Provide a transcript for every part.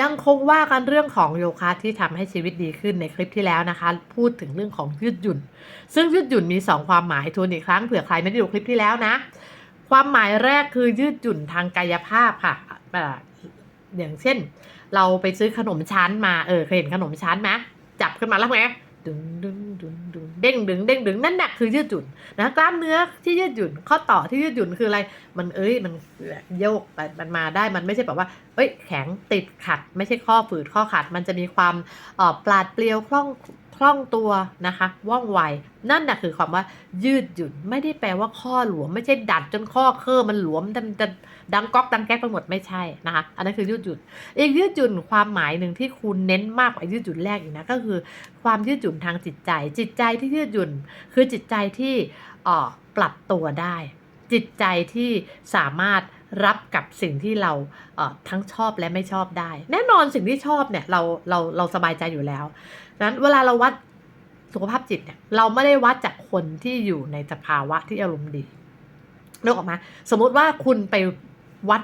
ยังคงว่ากันเรื่องของโยคะที่ทำให้ชีวิตดีขึ้นในคลิปที่แล้วนะคะ พูดถึงเรื่องของยืดหยุ่น ซึ่งยืดหยุ่นมี 2 ความหมายทวนอีกครั้งเผื่อใครไม่ได้ดูคลิปที่แล้วนะ ความหมายแรกคือยืดหยุ่นทางกายภาพค่ะอ่าอย่างเช่น เราไปซื้อขนมชั้นมาเออเคยเห็นขนมชั้นไหมจับขึ้นมาแล้วไงดึงดึงดึงดึง เด้งดึงเด้งดึงนั่นแหละคือยืดหยุ่นนะกล้ามเนื้อที่ยืดหยุ่นข้อต่อที่ยืดหยุ่นคืออะไร มันเอ้ยมันโยกไปมันมาได้มันไม่ใช่แบบว่า เอ้ยแข็งติดขัด ไม่ใช่ข้อฝืดข้อขัด มันจะมีความออปลาดเปลียวคล่องคล่องตัวนะคะว่องไว นั่นน่ะคือความว่ายืดหยุ่นไม่ได้แปลว่าข้อหลวม ไม่ใช่ดัดจนข้อเคอมันหลวมดันดันดังก๊อกดังแก๊กไปหมดไม่ใช่นะคะอันนั้นคือยืดหยุ่นอีกยืดหยุ่นความหมายหนึ่งที่คุณเน้นมากกว่ายืดหยุ่นแรกอีกนะก็คือ ความยืดหยุ่นทางจิตใจ จิตใจที่ยืดหยุ่น คือจิตใจที่ปรับตัวได้ จิตใจที่สามารถรับกับสิ่งที่เราเทั้งชอบและไม่ชอบได้ แน่นอนสิ่งที่ชอบเนี่ยเราเราเราสบายใจอยู่แล้วดังนั้นเวลาเราวัด สุขภาพจิตเนี่ยเราไม่ได้วัดจากคนที่อยู่ในสภาวะที่อารมณ์ดีนึกออกมา สมมุติว่าคุณไปวัด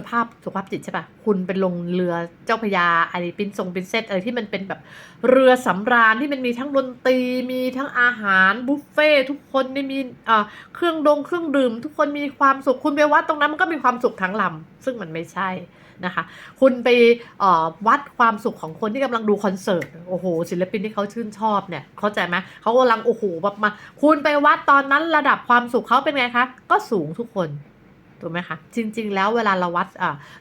สภาพสุขภาพจิตใช่ปะคุณเป็นลงเรือเจ้าพยาอะไรปินทรงปินเซตอะไรที่มันเป็นแบบเรือสำราญที่มันมีทั้งดนตรีมีทั้งอาหารบุฟเฟ่ทุกคนนี่มีเครื่องดงเครื่องดื่ม ทุกคนมีความสุขคุณไปวัดตรงนั้นมันก็มีความสุขทั้งลำซึ่งมันไม่ใช่นะคะ คุณไปวัดความสุขของคนที่กำลังดูคอนเสิร์ตโอ้โหศิลปินที่เขาชื่นชอบเนี่ยเข้าใจไหมเขากำลังโอ้โหแบบมาคุณไปวัดตอนนั้นระดับความสุขเขาเป็นไงคะก็สูงทุกคน ถูกไหมคะ จริง ๆ แล้วเวลาเราวัด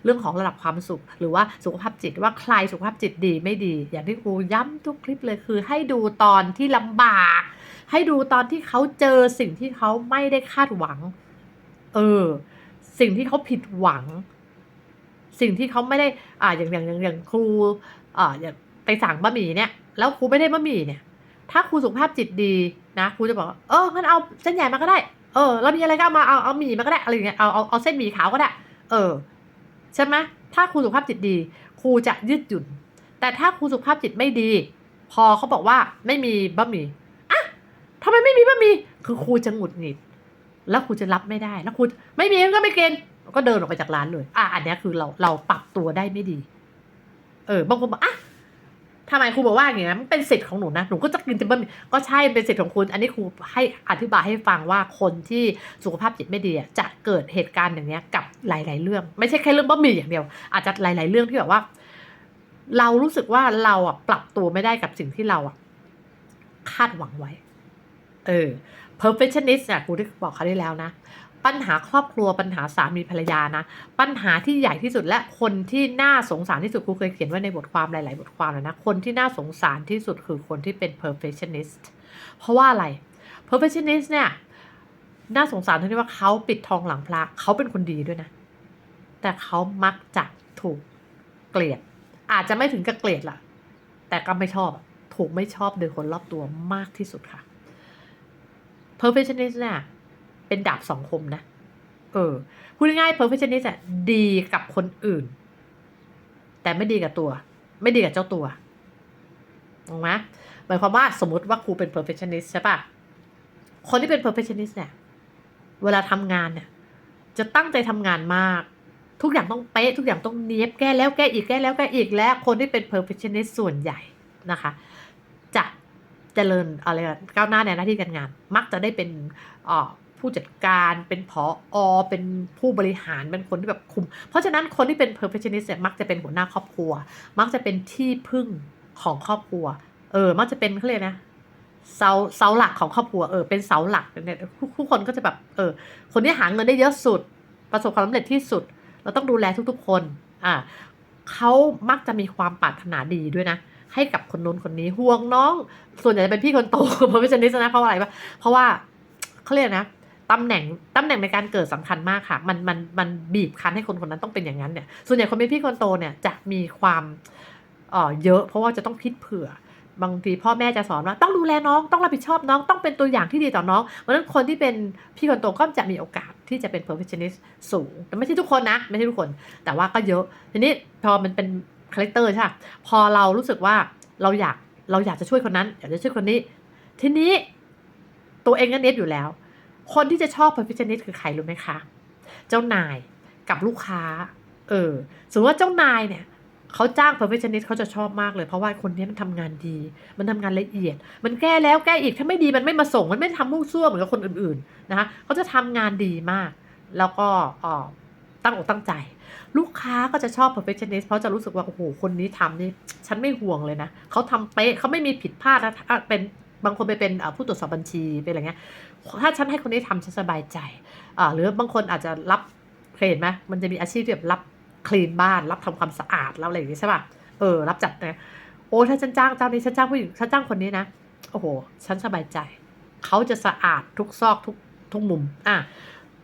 เรื่องของระดับความสุข หรือว่าสุขภาพจิตว่าใครสุขภาพจิตดีไม่ดี อย่างที่ครูย้ำทุกคลิปเลยคือให้ดูตอนที่ลำบาก ให้ดูตอนที่เขาเจอสิ่งที่เขาไม่ได้คาดหวัง เออ สิ่งที่เขาผิดหวัง สิ่งที่เขาไม่ได้ อ่าอย่างอย่างอย่างอย่างครูอ่าอย่างไปสั่งบะหมี่เนี่ย แล้วครูไม่ได้บะหมี่เนี่ย ถ้าครูสุขภาพจิตดีนะครูจะบอกเอองั้นเอาเส้นใหญ่มาก็ได้ เออแล้วมีอะไรก็เอามาเอาเอาหมี่มาก็ได้อะไรอย่างเงี้ยเอาเอาเอาเส้นหมี่ขาวก็ได้ เออใช่ไหมถ้าครูสุขภาพจิตดี ครูจะยืดหยุ่น แต่ถ้าครูสุขภาพจิตไม่ดี พอเขาบอกว่าไม่มีบะหมี่อะทำไมไม่มีบะหมี่คือครูจะหงุดหงิด แล้วครูจะรับไม่ได้ แล้วครูไม่มีก็ไม่เกินก็เดินออกไปจากร้านเลย อะอันนี้คือเราเราปรับตัวได้ไม่ดี เออบางคนบอกอะ ทำไมครูบอกว่าอย่างเงี้มันเป็นสิทธิ์ของหนูนะหนูก็จะกินแต่บะหมี่ก็ใช่เป็นสิทธิ์ของคุณ อันนี้ครูให้อธิบายให้ฟังว่าคนที่สุขภาพจิตไม่ดีจะเกิดเหตุการณ์อย่างนี้กับหลาย ๆ เรื่อง ไม่ใช่แค่เรื่องบะหมี่อย่างเดียว อาจจะหลาย ๆ เรื่องที่แบบว่า เรารู้สึกว่าเราอะปรับตัวไม่ได้กับสิ่งที่เราอะคาดหวังไว้ เออ perfectionist อะครูได้บอกเขาได้แล้วนะ ปัญหาครอบครัวปัญหาสามีภรรยานะ ปัญหาที่ใหญ่ที่สุดและคนที่น่าสงสารที่สุดครูเคยเขียนไว้ในบทความหลาย ๆ บทความเลยนะ คนที่น่าสงสารที่สุดคือคนที่เป็น perfectionist เพราะว่าอะไร perfectionist เนี่ยน่าสงสารตรงที่ว่าเขาปิดทองหลังพระเขาเป็นคนดีด้วยนะ แต่เขามักจะถูกเกลียด อาจจะไม่ถึงกับเกลียดล่ะ แต่ก็ไม่ชอบถูกไม่ชอบโดยคนรอบตัวมากที่สุดค่ะ perfectionist เนี่ย เป็นดาบสองคมนะ เออ พูดง่ายๆ perfectionist อะดีกับคนอื่น แต่ไม่ดีกับตัว ไม่ดีกับเจ้าตัวถูกไหมหมายความว่าสมมติว่าครูเป็น perfectionist ใช่ปะคนที่เป็น perfectionist เนี่ย เวลาทำงานเนี่ย จะตั้งใจทำงานมาก ทุกอย่างต้องเป๊ะ ทุกอย่างต้องเนียบ แก้แล้วแก้อีก แก้แล้วแก้อีก และคนที่เป็น perfectionist ส่วนใหญ่นะคะ จะเจริญอะไรก้าวหน้าในหน้าที่การงาน มักจะได้เป็นอ่อ ผู้จัดการเป็นผออเป็นผู้บริหารเป็นคนที่แบบคุม เพราะฉะนั้นคนที่เป็น perfectionist มักจะเป็นหัวหน้าครอบครัว มักจะเป็นที่พึ่งของครอบครัว เออ มักจะเป็นเขาเรียกนะเสาเสาหลักของครอบครัวเออเป็นเสาหลักเนี่ยทุกคนก็จะแบบเออ คนที่หาเงินได้เยอะสุด ประสบความสำเร็จที่สุด เราต้องดูแลทุกๆ คน อ่าเขามักจะมีความปรารถนาดีด้วยนะให้กับคนนู้นคนนี้ห่วงน้อง ส่วนใหญ่จะเป็นพี่คนโตเพราะไม่ใช่นิสนะเพราะอะไรปะเพราะว่าเขาเรียกนะ ตำแหน่งตำแหน่งในการเกิดสำคัญมากค่ะ มันมันมันบีบคั้นให้คนคนนั้นต้องเป็นอย่างนั้นเนี่ย ส่วนใหญ่คนเป็นพี่คนโตเนี่ยจะมีความเอ่อเยอะเพราะว่าจะต้องคิดเผื่อ บางทีพ่อแม่จะสอนว่าต้องดูแลน้องต้องรับผิดชอบน้องต้องเป็นตัวอย่างที่ดีต่อน้องเพราะฉะนั้นคนที่เป็นพี่คนโตก็จะมีโอกาสที่จะเป็น perfectionist สูงแต่ไม่ใช่ทุกคนนะ ไม่ใช่ทุกคน แต่ว่าก็เยอะ ทีนี้พอมันเป็นคาแรคเตอร์ใช่ปะพอเรารู้สึกว่าเราอยากเราอยากจะช่วยคนนั้น อยากจะช่วยคนนี้ ทีนี้ตัวเองก็เน็ตอยู่แล้ว คนที่จะชอบ perfectionist คือใครรู้ไหมคะ เจ้านายกับลูกค้า เออ สมมติว่าเจ้านายเนี่ยเขาจ้าง perfectionist เขาจะชอบมากเลย เพราะว่าคนนี้มันทำงานดี มันทำงานละเอียด มันแก้แล้วแก้อีก ถ้าไม่ดีมันไม่มาส่ง มันไม่ทำมุ่งซั่วเหมือนกับคนอื่นๆ นะคะเขาจะทำงานดีมาก แล้วก็ตั้งอกตั้งใจ ลูกค้าก็จะชอบ perfectionist เพราะจะรู้สึกว่า โอ้โห คนนี้ทำนี่ ฉันไม่ห่วงเลยนะ เขาทำเป๊ะเขาไม่มีผิดพลาดนะเป็นบางคนไปเป็นผู้ตรวจสอบบัญชีเป็นอะไรเงี้ย ถ้าฉันให้คนนี้ทำฉันสบายใจอ่าหรือบางคนอาจจะรับเคยเห็นไหมมันจะมีอาชีพที่แบบรับคลีนบ้าน รับทำความสะอาดรับอะไรอย่างงี้ใช่ป่ะเออ รับจัดนะโอ้ถ้าฉันจ้างเจ้านี้ฉันจ้างผู้หญิงฉันจ้างคนนี้นะโอ้โหฉันสบายใจ เขาจะสะอาดทุกซอกทุกทุกมุมอะ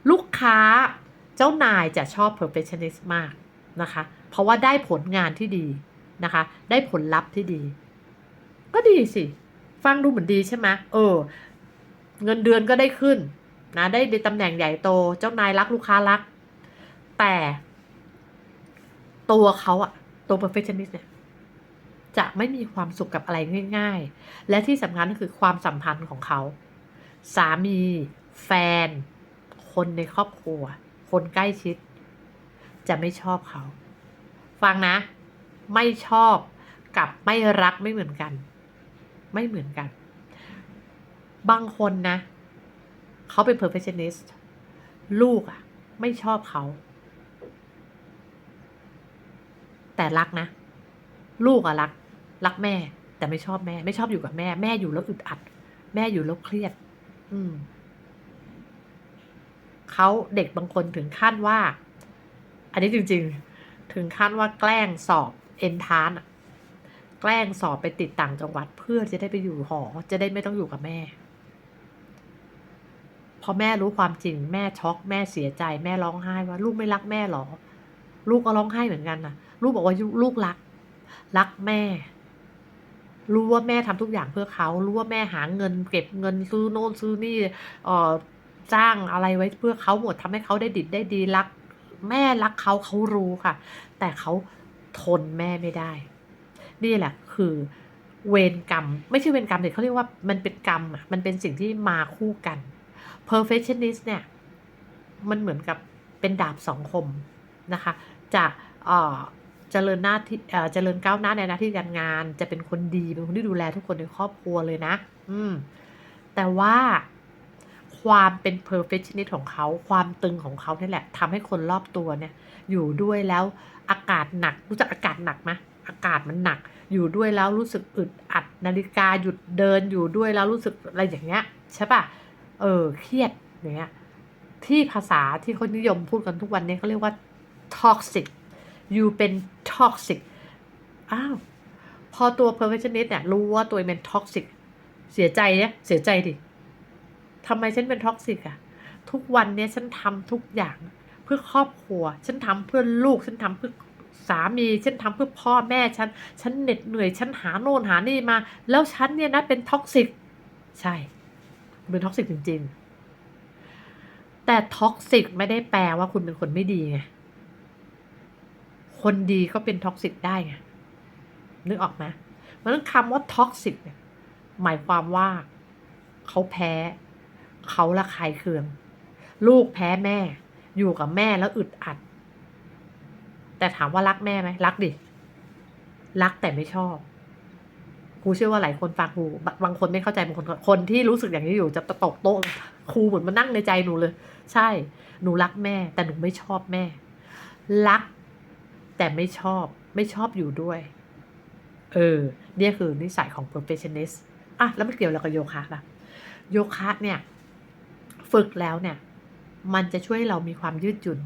ลูกค้าเจ้านายจะชอบ perfectionist มากนะคะ เพราะว่าได้ผลงานที่ดีนะคะ ได้ผลลัพธ์ที่ดี ก็ดีสิ ฟังดูเหมือนดีใช่ไหมเออ เงินเดือนก็ได้ขึ้นนะได้ในตำแหน่งใหญ่โตเจ้านายรักลูกค้ารัก แต่ตัวเขาอะตัว perfectionist เนี่ยจะไม่มีความสุขกับอะไรง่ายๆ และที่สำคัญก็คือความสัมพันธ์ของเขา สามี แฟน คนในครอบครัว คนใกล้ชิด จะไม่ชอบเขา ฟังนะ ไม่ชอบกับไม่รักไม่เหมือนกัน ไม่เหมือนกัน บางคนนะ เขาเป็น perfectionist ลูกอะไม่ชอบเขา แต่รักนะ ลูกอะรัก รักแม่ แต่ไม่ชอบแม่ ไม่ชอบอยู่กับแม่ แม่อยู่แล้วอึดอัด แม่อยู่แล้วเครียด อืมเขาเด็กบางคนถึงขั้นว่า อันนี้จริง ๆ ถึงขั้นว่าแกล้งสอบเอนทานแกล้งสอบไปติดต่างจังหวัดเพื่อจะได้ไปอยู่หอ จะได้ไม่ต้องอยู่กับแม่ พอแม่รู้ความจริงแม่ช็อกแม่เสียใจ แม่ร้องไห้ว่าลูกไม่รักแม่หรอ ลูกก็ร้องไห้เหมือนกันนะลูกบอกว่าลูกรัก รักแม่ รู้ว่าแม่ทำทุกอย่างเพื่อเขา รู้ว่าแม่หาเงิน เก็บเงินซื้อโน่นซื้อนี่เออจ้างอะไรไว้เพื่อเขาหมดทำให้เขาได้ดิบได้ดีรัก แม่รักเขาเขารู้ค่ะ แต่เขาทนแม่ไม่ได้ นี่แหละ คือเวรกรรม ไม่ใช่เวรกรรมเด็กเขาเรียกว่ามันเป็นกรรมอะมันเป็นสิ่งที่มาคู่กัน perfectionist เนี่ย มันเหมือนกับเป็นดาบสองคมนะคะ จะเอ่อเจริญหน้าที่เจริญก้าวหน้าในหน้าที่การงาน จะเป็นคนดี เป็นคนที่ดูแลทุกคนในครอบครัวเลยนะ อืม แต่ว่าความเป็น perfectionist ของเขา ความตึงของเขาเนี่ยแหละทำให้คนรอบตัวเนี่ย อยู่ด้วยแล้วอากาศหนัก รู้จักอากาศหนักไหมอากาศมันหนัก อยู่ด้วยแล้วรู้สึกอึดอัด นาฬิกาหยุดเดินอยู่ด้วยแล้วรู้สึกอะไรอย่างเงี้ยใช่ปะ เออเครียดอย่างเงี้ยที่ภาษาที่เขานิยมพูดกันทุกวันนี้เขาเรียกว่า toxic อยู่เป็น toxic อ้าวพอตัว perfectionist เนี่ยรู้ว่าตัวเองเป็น toxic เสียใจเนี่ยเสียใจดิทำไมฉันเป็น toxic อะทุกวันเนี่ยฉันทำทุกอย่างเพื่อครอบครัว ฉันทำเพื่อลูก ฉันทำเพื่อสามี ฉันทำเพื่อพ่อแม่ฉัน ฉันเหน็ดเหนื่อย ฉันหาโน่นหานี่มา แล้วฉันเนี่ยนะเป็น toxic ใช่ เป็น toxic จริง ๆ แต่ toxic ไม่ได้แปลว่าคุณเป็นคนไม่ดีไง คนดีก็เป็นท็อกซิกได้ไง นึกออกไหมเพราะฉะนั้นคำว่าท็อกซิกเนี่ยหมายความว่าเขาแพ้ เขาละคายเคือง ลูกแพ้แม่ อยู่กับแม่แล้วอึดอัด แต่ถามว่ารักแม่ไหมรักดิ รักแต่ไม่ชอบ ครูเชื่อว่าหลายคนฟังครูบางคนไม่เข้าใจบางคนคนที่รู้สึกอย่างนี้อยู่จะตกโต๊ะครูเหมือนมานั่งในใจหนูเลย ใช่ หนูรักแม่ แต่หนูไม่ชอบแม่ รัก แต่ไม่ชอบ ไม่ชอบอยู่ด้วย เออ เนี่ยคือนิสัยของ perfectionist อะแล้วมันเกี่ยวอะไรกับโยคะล่ะ โยคะเนี่ย ฝึกแล้วเนี่ย มันจะช่วยเรามีความยืดหยุ่น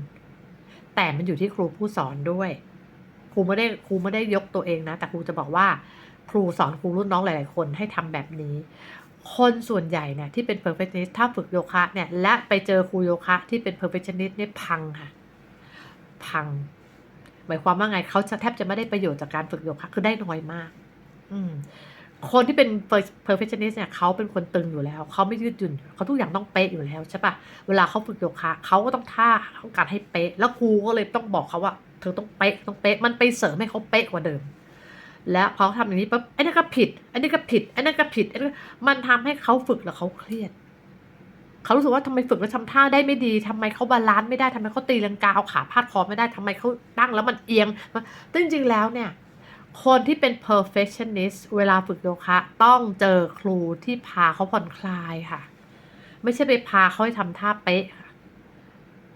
แต่มันอยู่ที่ครูผู้สอนด้วย ครูไม่ได้ครูไม่ได้ยกตัวเองนะ แต่ครูจะบอกว่า ครูสอนครูรุ่นน้องหลาย ๆ คนให้ทำแบบนี้ คนส่วนใหญ่เนี่ยที่เป็น perfectionist ถ้าฝึกโยคะเนี่ยและไปเจอครูโยคะที่เป็น perfectionist เนี่ยพังค่ะ พัง หมายความว่าไงเขาจะแทบจะไม่ได้ประโยชน์จากการฝึกโยคะคือได้น้อยมาก อืมคนที่เป็น perfectionist เนี่ยเขาเป็นคนตึงอยู่แล้ว เขาไม่ยืดหยุ่นเขาทุกอย่างต้องเป๊ะอยู่แล้วใช่ปะเวลาเขาฝึกโยคะเขาก็ต้องท่าต้องการให้เป๊ะ แล้วครูก็เลยต้องบอกเขาว่า เธอต้องเป๊ะต้องเป๊ะมันไปเสริมให้เขาเป๊ะกว่าเดิม แล้วพอเขาทำอย่างนี้ปุ๊บไอ้นั่นก็ผิดไอ้นี่ก็ผิดไอ้นั่นก็ผิดไอ้นั่นมันทำให้เขาฝึกแล้วเขาเครียดเขารู้สึกว่าทำไมฝึกแล้วทำท่าได้ไม่ดีทำไมเขาบาลานซ์ไม่ได้ทำไมเขาตีลังกาเอาขาพาดคอไม่ได้ทำไมเขาตั้งแล้วมันเอียงแต่จริงๆแล้วเนี่ยคนที่เป็น perfectionist เวลาฝึกโยคะต้องเจอครูที่พาเขาผ่อนคลายค่ะ ไม่ใช่ไปพาเขาให้ทำท่าเป๊ะค่ะ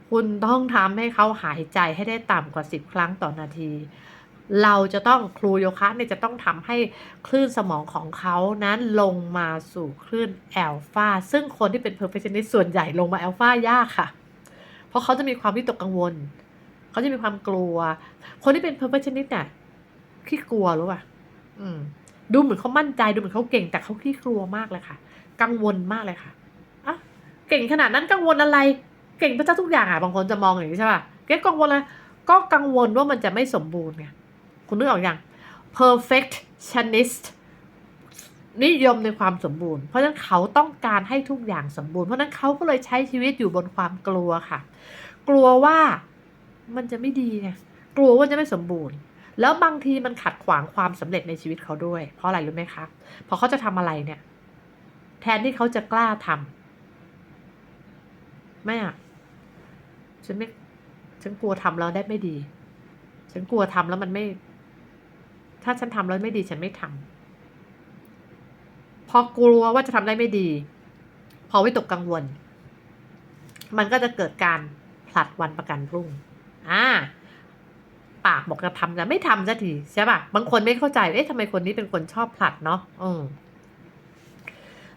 คุณต้องทำให้เขาหายใจให้ได้ต่ำกว่า 10 ครั้งต่อนาที เราจะต้องครูโยคะเนี่ยจะต้องทำให้คลื่นสมองของเขานั้นลงมาสู่คลื่นแอลฟาซึ่งคนที่เป็น perfectionist ส่วนใหญ่ลงมาแอลฟายากค่ะ เพราะเขาจะมีความวิตกกังวล เขาจะมีความกลัว คนที่เป็น perfectionist เนี่ยขี้กลัวรู้ป่ะอืมดูเหมือนเขามั่นใจดูเหมือนเขาเก่งแต่เขาขี้กลัวมากเลยค่ะ กังวลมากเลยค่ะอะเก่งขนาดนั้นกังวลอะไร เก่งพระเจ้าทุกอย่างอะบางคนจะมองอย่างนี้ใช่ป่ะเก่งกังวลอะไรก็กังวลว่ามันจะไม่สมบูรณ์ไง คุณนึกออกอย่าง perfectionist นิยมในความสมบูรณ์ เพราะฉะนั้นเขาต้องการให้ทุกอย่างสมบูรณ์ เพราะฉะนั้นเขาก็เลยใช้ชีวิตอยู่บนความกลัวค่ะ กลัวว่ามันจะไม่ดีไงกลัวว่าจะไม่สมบูรณ์ แล้วบางทีมันขัดขวางความสำเร็จในชีวิตเขาด้วย เพราะอะไรรู้ไหมคะพอเขาจะทำอะไรเนี่ย แทนที่เขาจะกล้าทำไม่อะฉันไม่ ฉันกลัวทำแล้วได้ไม่ดี ฉันกลัวทำแล้วมันไม่ ถ้าฉันทำแล้วไม่ดีฉันไม่ทำพอกลัวว่าจะทำได้ไม่ดี พอวิตกกังวล มันก็จะเกิดการผลัดวันประกันพรุ่ง อ่า ปากบอกจะทำแต่ไม่ทำสักทีใช่ป่ะบางคนไม่เข้าใจ เอ๊ะทำไมคนนี้เป็นคนชอบผลัดเนาะอืม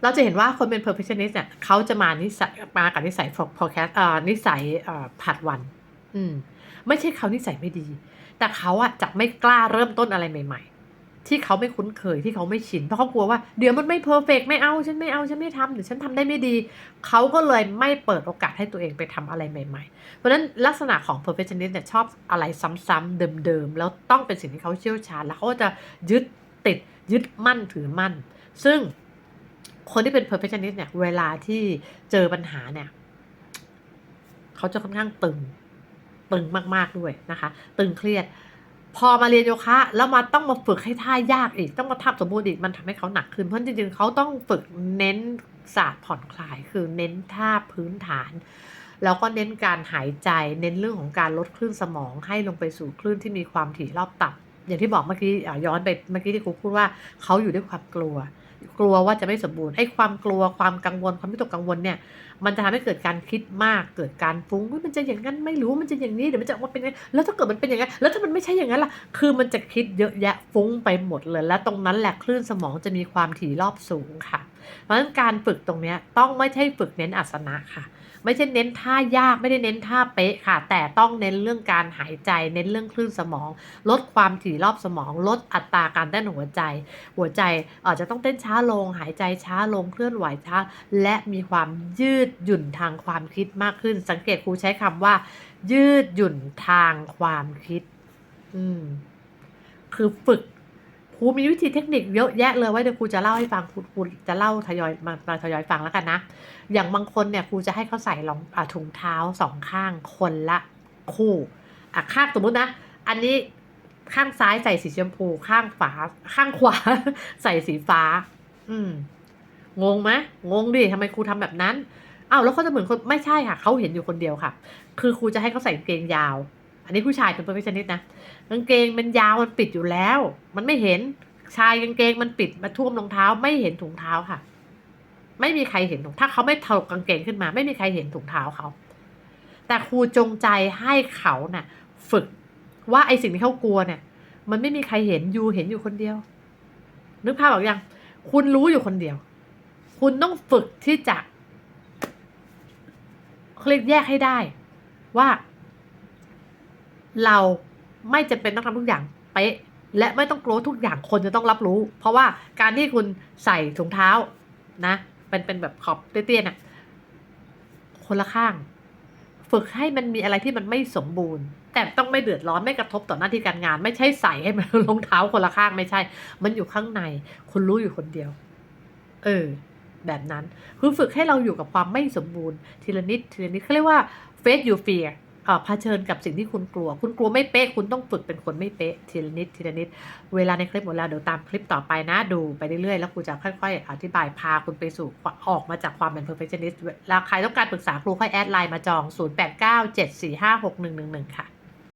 เราจะเห็นว่าคนเป็น perfectionist เนี่ยเขาจะมานิสัยมากับนิสัย forecast เอ่อนิสัยเอ่อผลัดวัน อืม ไม่ใช่เขานิสัยไม่ดี แต่เขาอะจะไม่กล้าเริ่มต้นอะไรใหม่ ๆ ที่เขาไม่คุ้นเคยที่เขาไม่ชินเพราะเขากลัวว่าเดี๋ยวมันไม่เพอร์เฟกไม่เอาฉันไม่เอาฉันไม่ทำเดี๋ยวฉันทำได้ไม่ดี เขาก็เลยไม่เปิดโอกาสให้ตัวเองไปทำอะไรใหม่ ๆ เพราะฉะนั้นลักษณะของ perfectionist เนี่ยชอบอะไรซ้ำๆเดิมๆแล้วต้องเป็นสิ่งที่เขาเชี่ยวชาญ แล้วเขาก็จะยึดติดยึดมั่นถือมั่น ซึ่งคนที่เป็น perfectionist เนี่ย เวลาที่เจอปัญหาเนี่ย เขาจะค่อนข้างตึง ตึงมากๆด้วยนะคะ ตึงเครียด พอมาเรียนโยคะ แล้วมาต้องมาฝึกให้ท่ายากอีก ต้องมาทำสมบูรณ์อีกมันทำให้เขาหนักขึ้นเพราะจริงๆเขาต้องฝึกเน้นศาสตร์ผ่อนคลาย คือเน้นท่าพื้นฐานแล้วก็เน้นการหายใจ เน้นเรื่องของการลดคลื่นสมองให้ลงไปสู่คลื่นที่มีความถี่รอบต่ำอย่างที่บอกเมื่อกี้ย้อนไปเมื่อกี้ที่ครูพูดว่าเขาอยู่ด้วยความกลัว กลัวว่าจะไม่สมบูรณ์ไอ้ความกลัวความกังวลความวิตกกังวลเนี่ยมันจะทำให้เกิดการคิดมากเกิดการฟุ้งว่ามันจะอย่างนั้นไม่รู้มันจะอย่างนี้เดี๋ยวมันจะว่าเป็นยังไงแล้วถ้าเกิดมันเป็นอย่างนั้นแล้วถ้ามันไม่ใช่อย่างนั้นล่ะคือมันจะคิดเยอะแยะฟุ้งไปหมดเลย และตรงนั้นแหละคลื่นสมองจะมีความถี่รอบสูงค่ะ เพราะฉะนั้นการฝึกตรงนี้ต้องไม่ใช่ฝึกเน้นอาสนะค่ะ ไม่ใช่เน้นท่ายากไม่ได้เน้นท่าเป๊ะค่ะ แต่ต้องเน้นเรื่องการหายใจ เน้นเรื่องคลื่นสมอง ลดความถี่รอบสมอง ลดอัตราการเต้นหัวใจ หัวใจอาจจะต้องเต้นช้าลง หายใจช้าลงเคลื่อนไหวช้า และมีความยืดหยุ่นทางความคิดมากขึ้น สังเกตครูใช้คำว่า ยืดหยุ่นทางความคิด อืมคือฝึก ครูมีวิธีเทคนิคเยอะแยะเลยไว้เดี๋ยวครูจะเล่าให้ฟังครูครูจะเล่าทยอยมามาทยอยฟังแล้วกันนะ อย่างบางคนเนี่ยครูจะให้เขาใส่รองอ่าถุงเท้าสองข้างคนละคู่อะข้างสมมตินะ อันนี้ข้างซ้ายใส่สีชมพู ข้างฝาข้างขวา ใส่สีฟ้า อืมงงไหมงงดิทำไมครูทำแบบนั้นอ้าวแล้วเขาจะเหมือนคนไม่ใช่ค่ะเขาเห็นอยู่คนเดียวค่ะ คือครูจะให้เขาใส่กางเกงยาว อันนี้ผู้ชายเป็น perfectionist นะกางเกงมันยาวมันปิดอยู่แล้ว มันไม่เห็นชายกางเกงมันปิดมาท่วมรองเท้า ไม่เห็นถุงเท้าค่ะ ไม่มีใครเห็นถุงถ้าเขาไม่ถลกกางเกงขึ้นมา ไม่มีใครเห็นถุงเท้าเขา แต่ครูจงใจให้เขาน่ะ ฝึกว่าไอสิ่งที่เขากลัวเนี่ย มันไม่มีใครเห็นยูเห็นอยู่คนเดียว นึกภาพออกยังคุณรู้อยู่คนเดียว คุณต้องฝึกที่จะเขาเรียกแยกให้ได้ว่า เราไม่จำเป็นต้องทำทุกอย่างเป๊ะและไม่ต้องกลัวทุกอย่างคนจะต้องรับรู้ เพราะว่าการที่คุณใส่ถุงเท้านะ เป็นเป็นแบบขอบเตี้ยๆน่ะคนละข้าง ฝึกให้มันมีอะไรที่มันไม่สมบูรณ์ แต่ต้องไม่เดือดร้อนไม่กระทบต่อหน้าที่การงาน ไม่ใช่ใส่ให้มันรองเท้าคนละข้างไม่ใช่ มันอยู่ข้างใน คุณรู้อยู่คนเดียว เออ แบบนั้นคือฝึกให้เราอยู่กับความไม่สมบูรณ์ ทีละนิดทีละนิดเขาเรียกว่า face your fear เผชิญกับสิ่งที่คุณกลัว คุณกลัวไม่เป๊ะ คุณต้องฝึกเป็นคนไม่เป๊ะทีละนิดทีละนิด เวลาในคลิปหมดแล้วเดี๋ยวตามคลิปต่อไปนะดูไปเรื่อยๆ แล้วครูจะค่อยๆ อธิบายพาคุณไปสู่ออกมาจากความเป็น perfectionist แล้วใครต้องการปรึกษาครูค่อยแอดไลน์มาจอง 0897456111 ค่ะ